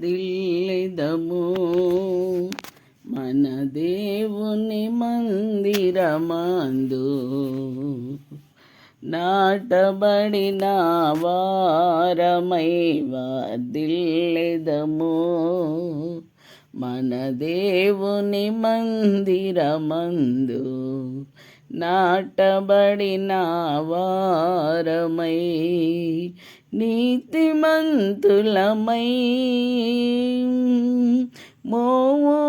దిల్లిదము. మన దేవుని మందిరమందు నాటబడిన వారమై వర్దిల్లెదము మన దేవుని మందిరమందు నాటబడిన వారమై నీతిమంతులమై. మోవేయుదము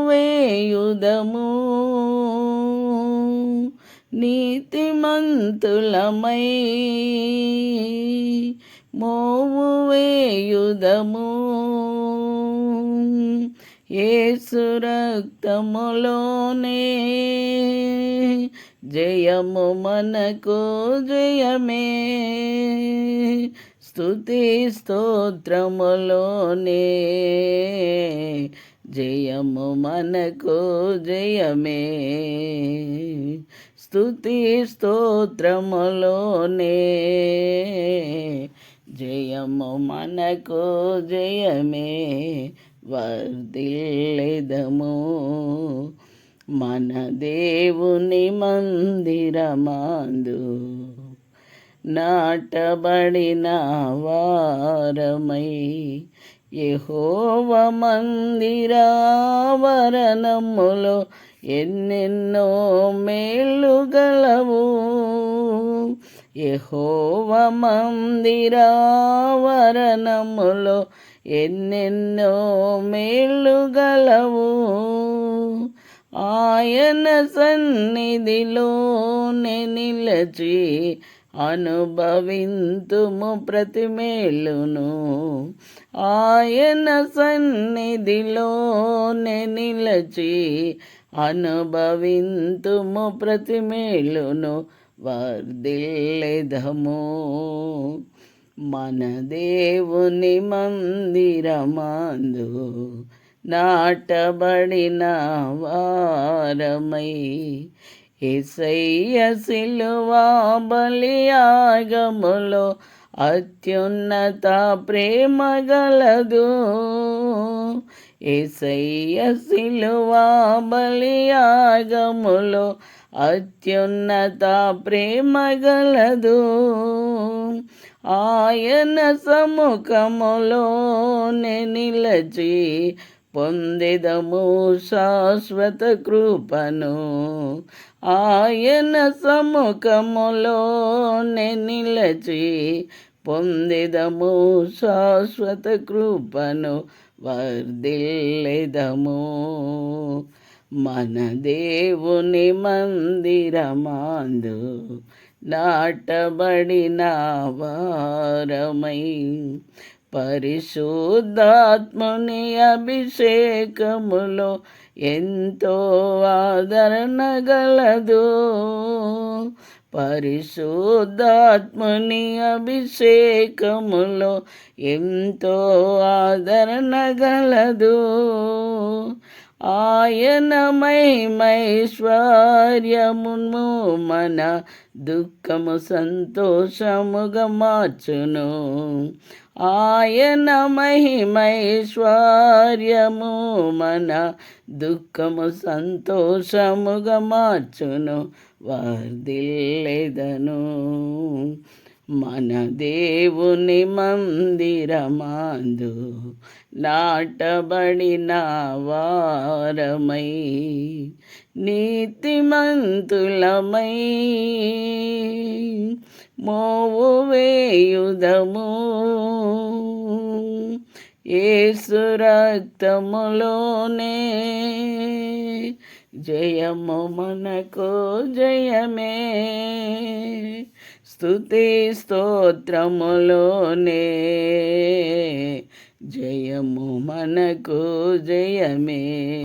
నీతిమంతులమై. మోవేయుదము ఏ సురక్తములోనే జయము మనకు జయమే. స్థుతి స్తోత్రములోనే. జయము మనకు జయమే. స్థుతి స్తోత్రములోనే. జయము మనకు జయమే. వర్దిల్లెదము మన దేవుని మందిరమాందు నాటబడిన వారమై యహోవ మందిరావరణములో ఎన్నెన్నో మేలు గలవు. యహోవ మందిరావరణములో ఎన్నెన్నో మేలు గలవు. ఆయన సన్నిధిలోనే నిలచి అనుభవింతుము ప్రతి మేలును ఆయన సన్నిధిలోనే నిలచి అనుభవింతుము ప్రతి మేలును వర్దిల్లెదము మన దేవుని మందిరమందు నాటబడిన వారమై ఎసయ్య సిలువా బలియాగములో అత్యున్నత ప్రేమ గలదు. ఎసయ్య సిలువా బలియాగములో అత్యున్నత ప్రేమ గలదు. ఆయన సముఖములోనే నిలచి పొందిదము శాశ్వత కృపను. ఆయన సముఖములో నిలచి పొందిదము శాశ్వత కృపను వర్దిల్లెదము మన దేవుని మందిరమాందు నాటబడిన వారమై పరిశుద్ధాత్ముని అభిషేకములో ఎంతో ఆదరణ గలదు. పరిశుద్ధాత్ముని అభిషేకములో ఎంతో ఆదరణ గలదు. ఆయన మహిమైశ్వర్యమును మన దుఃఖము సంతోషముగా మార్చును. ఆయన మహిమైశ్వర్యము మన దుఃఖము సంతోషముగా మార్చును వర్దిల్లెదను మన దేవుని మందిరమాందు నాటబడిన వారమై నీతిమంతులమై మోవు వేయుదము. ఏసు రక్తములోనే జయము మనకు జయమే. స్థుతి స్తోత్రములోనే. జయము మనకు జయమే.